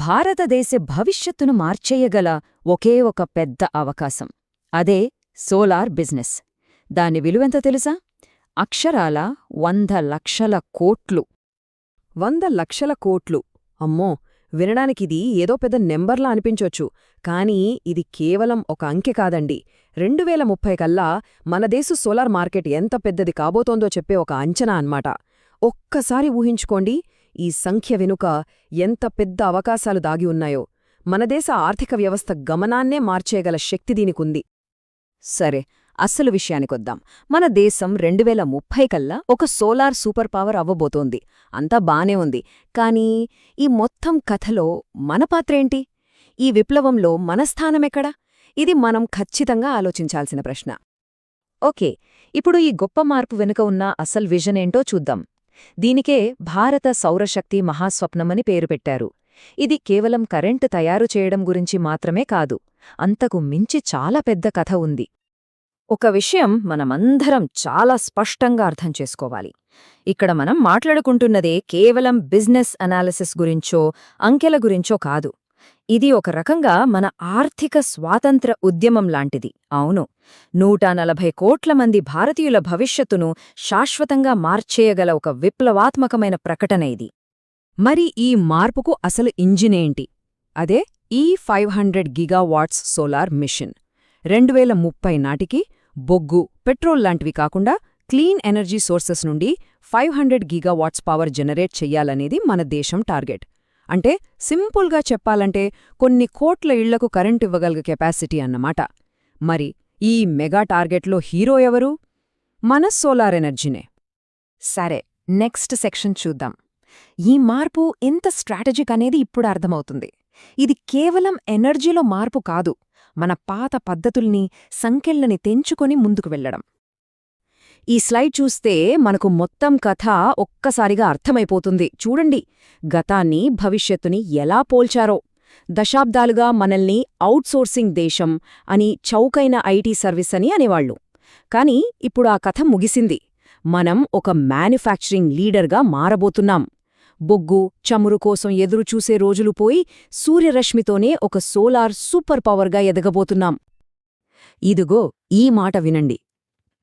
భారతదేశ భవిష్యత్తును మార్చేయగల ఒకే ఒక పెద్ద అవకాశం. అదే సోలార్ బిజినెస్. దాని విలువెంత తెలుసా? అక్షరాల వంద లక్షల కోట్లు. వంద లక్షల కోట్లు. అమ్మో! వినడానికిది ఏదో పెద్ద నెంబర్లా అనిపించొచ్చు. కానీ ఇది కేవలం ఒక అంకె కాదండి. రెండు వేల ముప్పై కల్లా మన దేశ సోలార్ మార్కెట్ ఎంత పెద్దది కాబోతోందో చెప్పే ఒక అంచనా అన్నమాట. ఒక్కసారి ఊహించుకోండి ఈ సంఖ్య వెనుక ఎంత పెద్ద అవకాశాలు దాగి ఉన్నాయో. మనదేశ ఆర్థిక వ్యవస్థ గమనాన్నే మార్చేయగల శక్తి దీనికుంది. సరే అస్సలు విషయానికొద్దాం మన దేశం రెండు వేల ముప్పై కల్లా ఒక సోలార్ సూపర్ పవర్ అవ్వబోతోంది. అంతా బానే ఉంది. కానీ ఈ మొత్తం కథలో మన పాత్రేంటి ఈ విప్లవంలో మన స్థానమెక్కడ ఇది మనం ఖచ్చితంగా ఆలోచించాల్సిన ప్రశ్న. ఓకే ఇప్పుడు ఈ గొప్ప మార్పు వెనుక ఉన్న అసలు విజన్ ఏంటో చూద్దాం. దీనికే భారత సౌరశక్తి మహాస్వప్నమని పేరు పెట్టారు. ఇది కేవలం కరెంటు తయారు చేయడం గురించి మాత్రమే కాదు అంతకు మించి చాలా పెద్ద కథ ఉంది. ఒక విషయం మనమందరం చాలా స్పష్టంగా అర్థం చేసుకోవాలి. ఇక్కడ మనం మాట్లాడుకుంటున్నదే కేవలం బిజినెస్ అనాలిసిస్ గురించో అంకెల గురించో కాదు. ఇది ఒక రకంగా మన ఆర్థిక స్వాతంత్ర ఉద్యమం లాంటిది. అవును. నూట నలభై కోట్ల మంది భారతీయుల భవిష్యత్తును శాశ్వతంగా మార్చేయగల ఒక విప్లవాత్మకమైన ప్రకటన ఇది. మరి ఈ మార్పుకు అసలు ఇంజినేంటి అదే ఈ five hundred gigawatts solar mission. రెండు వేల ముప్పై నాటికి బొగ్గు పెట్రోల్ లాంటివి కాకుండా క్లీన్ ఎనర్జీ సోర్సెస్ నుండి five hundred gigawatts power generate చెయ్యాలనేది మన దేశం టార్గెట్. అంటే సింపుల్గా చెప్పాలంటే కొన్ని కోట్ల ఇళ్ళకు కరెంట్ ఇవ్వగలిగే కెపాసిటీ అన్నమాట. మరి ఈ మెగా టార్గెట్లో హీరో ఎవరు? మన సోలార్ ఎనర్జీనే. సరే నెక్స్ట్ సెక్షన్ చూద్దాం. ఈ మార్పు ఎంత స్ట్రాటజిక్ అనేది ఇప్పుడు అర్థమవుతుంది. ఇది కేవలం ఎనర్జీలో మార్పు కాదు మన పాత పద్ధతుల్ని సంఖ్యల్ని తెంచుకొని ముందుకు వెళ్ళడం ఈ స్లైడ్ చూస్తే మనకు మొత్తం కథ ఒక్కసారిగా అర్థమైపోతుంది. చూడండి గతాన్ని భవిష్యత్తుని ఎలా పోల్చారో. దశాబ్దాలుగా మనల్ని అవుట్సోర్సింగ్ దేశం అని చౌకైన ఐటీ సర్వీస్ అని అనేవాళ్ళు కాని ఇప్పుడు ఆ కథ ముగిసింది. మనం ఒక మ్యానుఫ్యాక్చరింగ్ లీడర్గా మారబోతున్నాం. బొగ్గు చమురు కోసం ఎదురుచూసే రోజులు పోయి సూర్యరశ్మితోనే ఒక సోలార్ సూపర్ పవర్గా ఎదగబోతున్నాం. ఇదిగో ఈ మాట వినండి.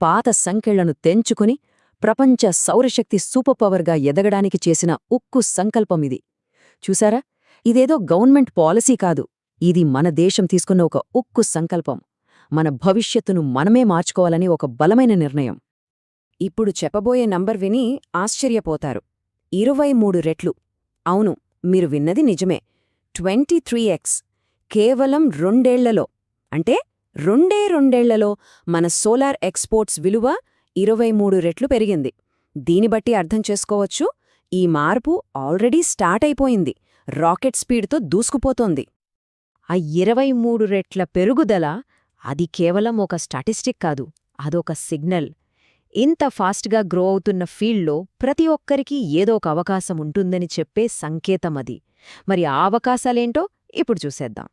పాత సంకెళ్ళను తెంచుకుని ప్రపంచ సౌరశక్తి సూపర్ పవర్గా ఎదగడానికి చేసిన ఉక్కు సంకల్పమిది. చూసారా ఇదేదో గవర్నమెంట్ పాలసీ కాదు. ఇది మన దేశం తీసుకున్న ఒక ఉక్కు సంకల్పం. మన భవిష్యత్తును మనమే మార్చుకోవాలని ఒక బలమైన నిర్ణయం. ఇప్పుడు చెప్పబోయే నంబర్ విని ఆశ్చర్యపోతారు. ఇరవై మూడు రెట్లు. అవును మీరు విన్నది నిజమే. Twenty three X. కేవలం రెండేళ్ళలో. అంటే రెండే రెండేళ్ళలో మన సోలార్ ఎక్స్పోర్ట్స్ విలువ ఇరవై మూడు రెట్లు పెరిగింది. దీని బట్టి అర్థం చేసుకోవచ్చు ఈ మార్పు ఆల్రెడీ స్టార్ట్ అయిపోయింది. రాకెట్ స్పీడ్తో దూసుకుపోతోంది. ఆ ఇరవై మూడు రెట్ల పెరుగుదల అది కేవలం ఒక స్టాటిస్టిక్ కాదు అదొక సిగ్నల్. ఇంత ఫాస్ట్గా గ్రో అవుతున్న ఫీల్డ్లో ప్రతి ఒక్కరికీ ఏదో ఒక అవకాశం ఉంటుందని చెప్పే సంకేతం అది. మరి ఆ అవకాశాలేంటో ఇప్పుడు చూసేద్దాం.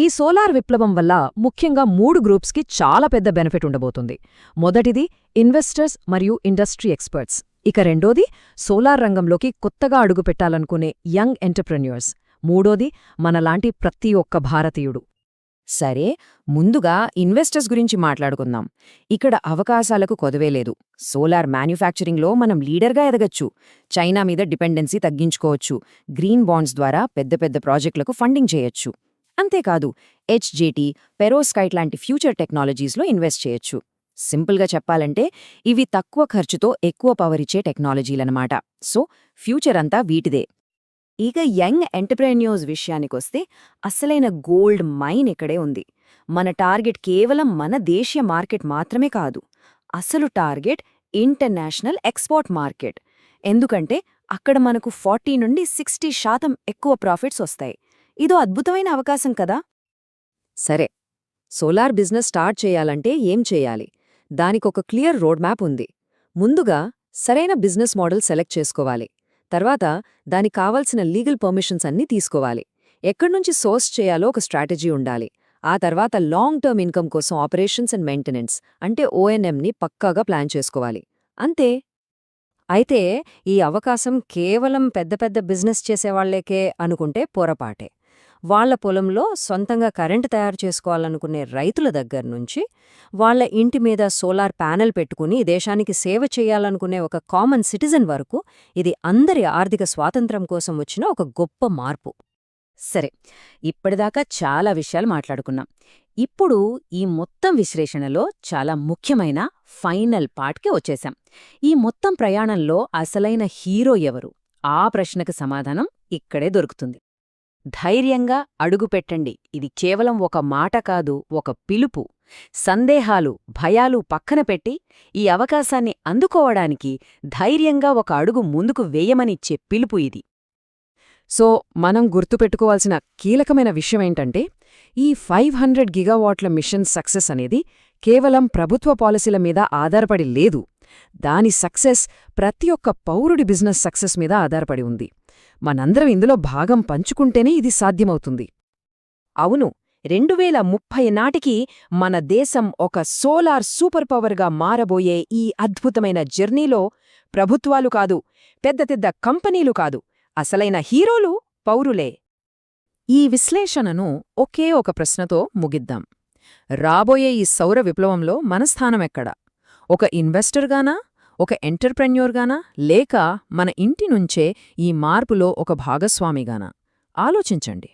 ఈ సోలార్ విప్లవం వల్ల ముఖ్యంగా మూడు గ్రూప్స్కి చాలా పెద్ద బెనిఫిట్ ఉండబోతుంది. మొదటిది ఇన్వెస్టర్స్ మరియు ఇండస్ట్రీ ఎక్స్పర్ట్స్ ఇక రెండోది సోలార్ రంగంలోకి కొత్తగా అడుగుపెట్టాలనుకునే యంగ్ ఎంటర్ప్రెన్యూర్స్ మూడోది మనలాంటి ప్రతి ఒక్క భారతీయుడు. సరే ముందుగా ఇన్వెస్టర్స్ గురించి మాట్లాడుకుందాం. ఇక్కడ అవకాశాలకు కొదవేలేదు సోలార్ మ్యానుఫ్యాక్చరింగ్లో మనం లీడర్గా ఎదగచ్చు. చైనా మీద డిపెండెన్సీ తగ్గించుకోవచ్చు. గ్రీన్ బాండ్స్ ద్వారా పెద్ద పెద్ద ప్రాజెక్టులకు ఫండింగ్ చేయొచ్చు. అంతేకాదు హెచ్జేటీ పెరోస్కైట్ లాంటి ఫ్యూచర్ టెక్నాలజీస్లో ఇన్వెస్ట్ చేయొచ్చు. సింపుల్గా చెప్పాలంటే ఇవి తక్కువ ఖర్చుతో ఎక్కువ పవర్ ఇచ్చే టెక్నాలజీలనమాట సో ఫ్యూచర్ అంతా వీటిదే. ఇక యంగ్ ఎంటర్ప్రెన్యూర్స్ విషయానికొస్తే అసలైన గోల్డ్ మైన్ ఇక్కడే ఉంది. మన టార్గెట్ కేవలం మన దేశీయ మార్కెట్ మాత్రమే కాదు అసలు టార్గెట్ ఇంటర్నేషనల్ ఎక్స్పోర్ట్ మార్కెట్. ఎందుకంటే అక్కడ మనకు ఫార్టీ నుండి సిక్స్టీ శాతం ఎక్కువ ప్రాఫిట్స్ వస్తాయి. ఇదో అద్భుతమైన అవకాశం కదా? సరే. సోలార్ బిజినెస్ స్టార్ట్ చేయాలంటే ఏం చేయాలి? దానికొక క్లియర్ రోడ్ మ్యాప్ ఉంది. ముందుగా సరైన బిజినెస్ మోడల్ సెలెక్ట్ చేసుకోవాలి. తర్వాత దానికి కావాల్సిన లీగల్ పర్మిషన్స్ అన్నీ తీసుకోవాలి. ఎక్కడ్నుంచి సోర్స్ చేయాలో ఒక స్ట్రాటజీ ఉండాలి. ఆ తర్వాత లాంగ్ టర్మ్ ఇన్కమ్ కోసం ఆపరేషన్స్ అండ్ మెయింటెనెన్స్ అంటే ఓఎన్ఎంని పక్కాగా ప్లాన్ చేసుకోవాలి. అంతే. అయితే ఈ అవకాశం కేవలం పెద్ద పెద్ద బిజినెస్ చేసేవాళ్ళేకే అనుకుంటే పొరపాటే. వాళ్ళ పొలంలో సొంతంగా కరెంటు తయారు చేసుకోవాలనుకునే రైతుల దగ్గర నుంచి వాళ్ళ ఇంటి మీద సోలార్ ప్యానెల్ పెట్టుకుని దేశానికి సేవ చేయాలనుకునే ఒక కామన్ సిటిజన్ వరకు ఇది అందరి ఆర్థిక స్వాతంత్ర్యం కోసం వచ్చిన ఒక గొప్ప మార్పు. సరే ఇప్పటిదాకా చాలా విషయాలు మాట్లాడుకున్నాం. ఇప్పుడు ఈ మొత్తం విశ్లేషణలో చాలా ముఖ్యమైన ఫైనల్ పార్ట్కి వచ్చేశాం ఈ మొత్తం ప్రయాణంలో అసలైన హీరో ఎవరు? ఆ ప్రశ్నకు సమాధానం ఇక్కడే దొరుకుతుంది. ధైర్యంగా అడుగుపెట్టండి. ఇది కేవలం ఒక మాట కాదు ఒక పిలుపు. సందేహాలు భయాలు పక్కన పెట్టి ఈ అవకాశాన్ని అందుకోవడానికి ధైర్యంగా ఒక అడుగు ముందుకు వేయమనిచ్చే పిలుపు ఇది. సో మనం గుర్తుపెట్టుకోవాల్సిన కీలకమైన విషయమేంటంటే ఈ ఫైవ్ హండ్రెడ్ గిగావాట్ల మిషన్ సక్సెస్ అనేది కేవలం ప్రభుత్వ పాలసీల మీద ఆధారపడి లేదు. దాని సక్సెస్ ప్రతి ఒక్క పౌరుడి బిజినెస్ సక్సెస్ మీద ఆధారపడి ఉంది. మనందరం ఇందులో భాగం పంచుకుంటేనే ఇది సాధ్యమవుతుంది. అవును రెండు వేల ముప్పై నాటికి మన దేశం ఒక సోలార్ సూపర్ పవర్గా మారబోయే ఈ అద్భుతమైన జర్నీలో ప్రభుత్వాలు కాదు పెద్ద పెద్ద కంపెనీలు కాదు అసలైన హీరోలు పౌరులే. ఈ విశ్లేషణను ఒకే ఒక ప్రశ్నతో ముగిద్దాం. రాబోయే ఈ సౌర విప్లవంలో మన స్థానమెక్కడ ఒక ఇన్వెస్టర్గానా? ఒక ఎంటర్ప్రెన్యూర్గానా? లేక మన ఇంటి నుంచే ఈ మార్పులో ఒక భాగస్వామిగానా? ఆలోచించండి.